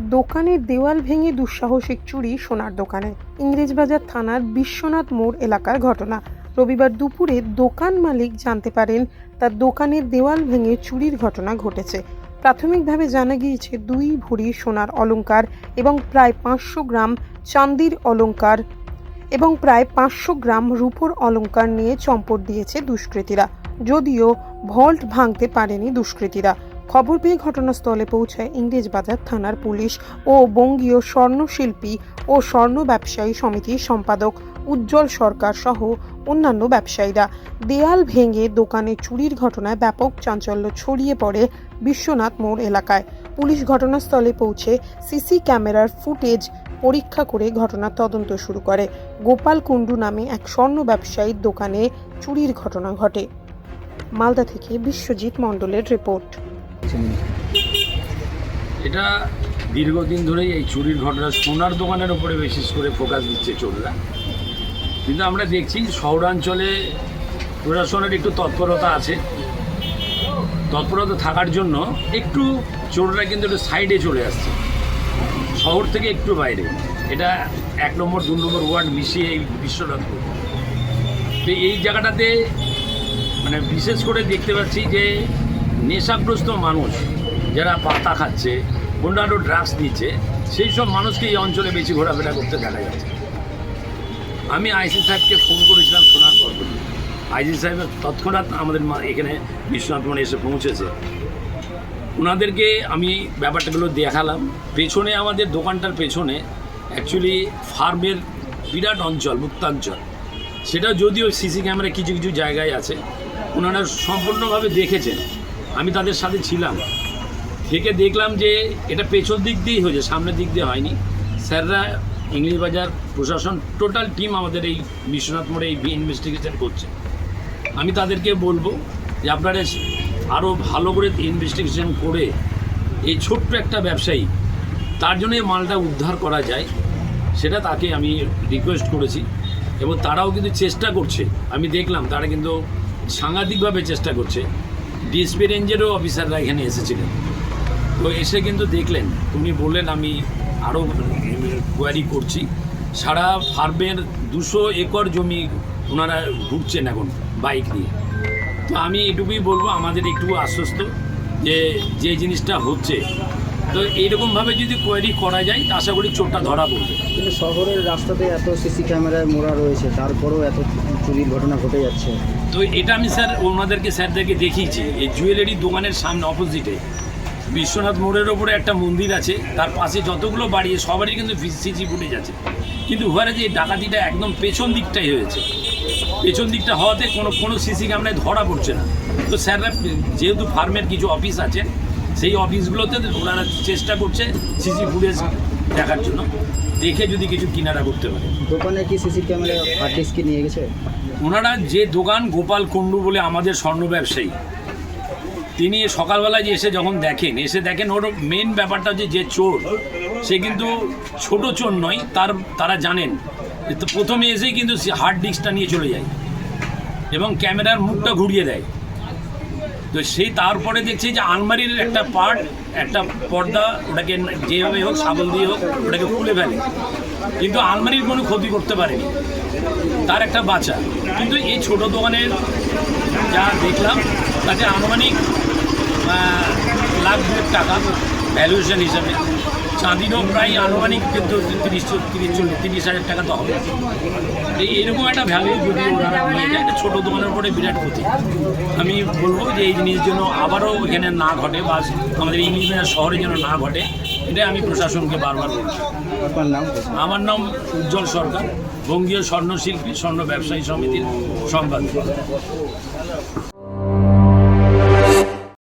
দোকানের দেওয়াল ভেঙে দুঃসাহসিক চুরি সোনার দোকানে। ইংরেজবাজার থানার বিশ্বনাথ মোড় এলাকার ঘটনা। রবিবার দুপুরে দোকান মালিক জানতে পারেন, তার দোকানের দেওয়াল ভেঙে চুরির ঘটনা ঘটেছে। প্রাথমিকভাবে জানা গিয়েছে, দুই ভরি সোনার অলংকার এবং প্রায় পাঁচশো গ্রাম চান্দির অলংকার এবং প্রায় পাঁচশো গ্রাম রূপোর অলংকার নিয়ে চম্পট দিয়েছে দুষ্কৃতীরা। যদিও ভল্ট ভাঙতে পারেনি দুষ্কৃতীরা। খবর পেয়ে ঘটনাস্থলে পৌঁছায় ইংরেজবাজার থানার পুলিশ ও বঙ্গীয় স্বর্ণশিল্পী ও স্বর্ণ ব্যবসায়ী সমিতির সম্পাদক উজ্জ্বল সরকার সহ অন্যান্য ব্যবসায়ীরা। দেয়াল ভেঙে দোকানে চুরির ঘটনায় ব্যাপক চাঞ্চল্য ছড়িয়ে পড়ে বিশ্বনাথ মোড় এলাকায়। পুলিশ ঘটনাস্থলে পৌঁছে সিসি ক্যামেরার ফুটেজ পরীক্ষা করে ঘটনার তদন্ত শুরু করে। গোপাল কুণ্ডু নামে এক স্বর্ণ ব্যবসায়ীর দোকানে চুরির ঘটনা ঘটে। মালদা থেকে বিশ্বজিৎ মণ্ডলের রিপোর্ট। এটা দীর্ঘদিন ধরেই এই চুরির ঘটনা সোনার দোকানের উপরে বিশেষ করে ফোকাস দিচ্ছে চোররা। কিন্তু আমরা দেখছি শহরাঞ্চলে প্রশাসনের একটু তৎপরতা আছে। তৎপরতা থাকার জন্য একটু চোররা কিন্তু একটু সাইডে চলে আসছে। শহর থেকে একটু বাইরে। এটা এক নম্বর, দু নম্বর ওয়ার্ড মিশিয়ে এই বিশ্বনাথপুর তো এই জায়গাটাতে মানে বিশেষ করে দেখতে পাচ্ছি যে নেশাগ্রস্ত মানুষ যারা পাতা খাচ্ছে, অন্যান্য ড্রাগস নিচ্ছে, সেই সব মানুষকে এই অঞ্চলে বেশি ঘোরাফেরা করতে দেখা যাচ্ছে। আমি আইসি সাহেবকে ফোন করেছিলাম, শোনার পর আইসি সাহেব তৎক্ষণাৎ আমাদের এখানে বিশ্বনাথ এসে পৌঁছেছে। ওনাদেরকে আমি ব্যাপারটাগুলো দেখালাম। পেছনে আমাদের দোকানটার পেছনে অ্যাকচুয়ালি ফার্মের বিরাট অঞ্চল মুক্তাঞ্চল সেটা যদিও সিসি ক্যামেরা কিছু কিছু জায়গায় আছে ওনারা সম্পূর্ণভাবে দেখেছেন। আমি তাদের সাথে ছিলাম। থেকে দেখলাম যে এটা পেছন দিক দিয়েই হয়েছে, সামনের দিক দিয়ে হয়নি। স্যাররা ইংলিশ বাজার প্রশাসন টোটাল টিম আমাদের এই বিশ্বনাথ মোড়ে এই ইনভেস্টিগেশন করছে। আমি তাদেরকে বলব যে আপনারা আরও ভালো করে ইনভেস্টিগেশন করে এই ছোট্ট একটা ব্যবসায়ী, তার জন্য মালটা উদ্ধার করা যায়, সেটা তাকে আমি রিকোয়েস্ট করেছি। এবং তারাও কিন্তু চেষ্টা করছে, আমি দেখলাম, তারা কিন্তু সাংঘাতিকভাবে চেষ্টা করছে। ডিএসপি রেঞ্জেরও অফিসাররা এখানে এসেছিলেন। তো এসে কিন্তু দেখলেন, উনি বললেন, আমি আরও কোয়ারি করছি। সারা ফার্মের দুশো একর জমি ওনারা ঘুরছেন এখন বাইক নিয়ে। তো আমি এটুকুই বলব, আমাদের একটু আশ্বস্ত যে যে জিনিসটা হচ্ছে তো এইরকমভাবে যদি কোয়ারি করা যায় আশা করি চোরটা ধরা পড়বে। কিন্তু শহরের রাস্তাতে এত সিসি ক্যামেরায় মোড়া রয়েছে তারপরেও এত চুরির ঘটনা ঘটে যাচ্ছে। তো এটা আমি স্যার ওনাদেরকে স্যারদেরকে দেখিয়েছি। এই জুয়েলারি দোকানের সামনে অপোজিটে বিশ্বনাথ মোড়ের ওপরে একটা মন্দির আছে তার পাশে যতগুলো বাড়ি সবারই কিন্তু সিসি ফুটেজ আছে। কিন্তু ওখানে যে ডাকাতিটা একদম পেছন দিকটাই হয়েছে। পেছন দিকটা হওয়াতে কোনো কোনো সিসি ক্যামেরায় ধরা পড়ছে না। তো স্যাররা যেহেতু ফার্মের কিছু অফিস আছে সেই অফিসগুলোতে ওনারা চেষ্টা করছে সিসি ফুটেজ দেখার জন্য। দেখে যদি কিছু কিনারা করতে পারে। দোকানে কি সিসি ক্যামেরা ডিস্ক নিয়ে গেছে? ওনারা যে দোকান গোপাল কুণ্ডু বলে আমাদের স্বর্ণ ব্যবসায়ী তিনি সকালবেলায় যে এসে যখন দেখেন এসে দেখেন ওর মেন ব্যাপারটা হচ্ছে যে চোর সে কিন্তু ছোট চোর নয় তার তারা জানেন। প্রথমে এসেই কিন্তু হার্ড ডিস্কটা নিয়ে চলে যায় এবং ক্যামেরার মুখটা ঘুরিয়ে দেয়। তো সেই তারপরে দেখছি যে আলমারির একটা পার্ট একটা পর্দা, ওটাকে যেভাবে হোক সাবল দিয়ে হোক, ওটাকে খুলে ফেলে। কিন্তু আলমারির কোনো ক্ষতি করতে পারেনি। তার একটা বাচ্চা কিন্তু এই ছোট দোকানের যা দেখলাম, তাতে আনুমানিক লাখ দুয়েক টাকা ভ্যালুয়েশন হিসাবে। চাঁদিরও প্রায় আনুমানিক কিন্তু তিরিশ তিরিশ চল্লিশ তিরিশ হাজার টাকা তো হবে। এই এরকম একটা ভ্যালু যদি ওনারা যায় ছোটো দোকানের উপরে বিরাট ক্ষতি। আমি বলব যে এই জিনিস যেন আবারও এখানে না ঘটে বা আমাদের ইংলিশ শহরে যেন না ঘটে এটা আমি প্রশাসনকে বারবার বলছি। আপনার নাম? আমার নাম উজ্জ্বল সরকার বঙ্গীয় স্বর্ণশিল্পী স্বর্ণ ব্যবসায়ী সমিতির সম্পাদক।